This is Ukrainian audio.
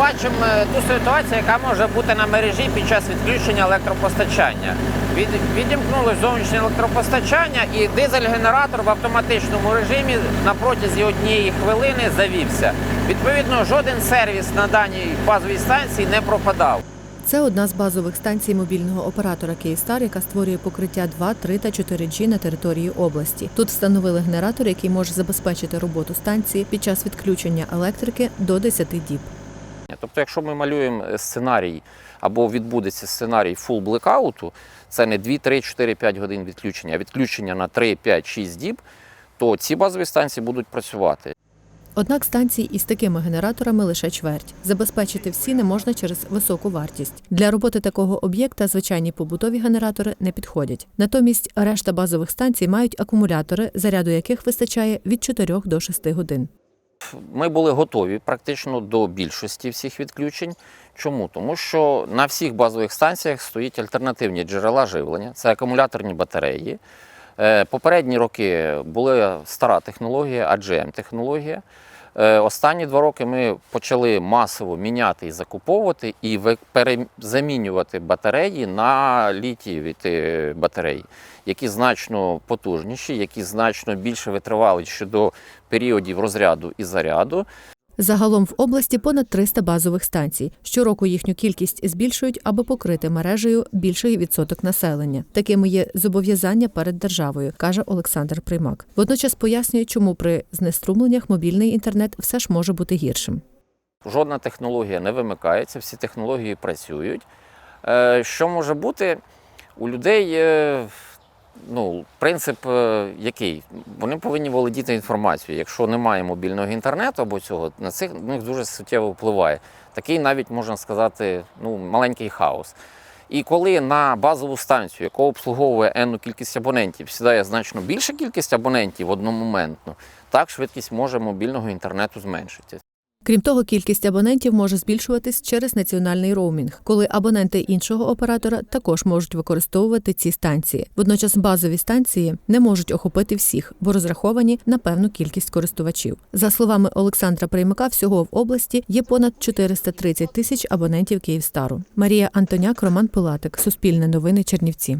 бачимо е, ту ситуацію, яка може бути на мережі під час відключення електропостачання. Від, відімкнули зовнішнє електропостачання, і дизель-генератор в автоматичному режимі на протязі однієї хвилини завівся. Відповідно, жоден сервіс на даній базовій станції не пропадав. Це одна з базових станцій мобільного оператора Київстар, яка створює покриття 2, 3 та 4G на території області. Тут встановили генератор, який може забезпечити роботу станції під час відключення електрики до 10 діб. Тобто, якщо ми малюємо е, сценарій або відбудеться сценарій фул блекауту, це не 2, 3, 4, 5 годин відключення, а відключення на 3, 5, 6 діб, то ці базові станції будуть працювати. Однак станцій із такими генераторами лише чверть. Забезпечити всі не можна через високу вартість. Для роботи такого об'єкта звичайні побутові генератори не підходять. Натомість решта базових станцій мають акумулятори, заряду яких вистачає від 4 до 6 годин. Ми були готові практично до більшості всіх відключень. Чому? Тому що на всіх базових станціях стоїть альтернативні джерела живлення, це акумуляторні батареї. Е, Попередні роки була стара технологія, аджм технологія Е, Останні два роки ми почали масово міняти і закуповувати і перезамінювати батареї на літієві батареї, які значно потужніші, які значно більше витривали щодо періодів розряду і заряду. Загалом в області понад 300 базових станцій. Щороку їхню кількість збільшують, аби покрити мережею більший відсоток населення. Такими є зобов'язання перед державою, каже Олександр Примак. Водночас пояснює, чому при знеструмленнях мобільний інтернет все ж може бути гіршим. Жодна технологія не вимикається, всі технології працюють. Е, Що може бути? У людей е, ну, принцип е, який? Вони повинні володіти інформацією. Якщо немає мобільного інтернету або цього, на цих на них дуже суттєво впливає. Такий навіть можна сказати ну, маленький хаос. І коли на базову станцію, яка обслуговує енну кількість абонентів, сідає значно більша кількість абонентів одномоментно, так швидкість може мобільного інтернету зменшитися. Крім того, кількість абонентів може збільшуватись через національний роумінг, коли абоненти іншого оператора також можуть використовувати ці станції. Водночас базові станції не можуть охопити всіх, бо розраховані на певну кількість користувачів. За словами Олександра Приймака, всього в області є понад 430 тисяч абонентів Київстару. Марія Антоняк, Роман Пилатик, Суспільне новини, Чернівці.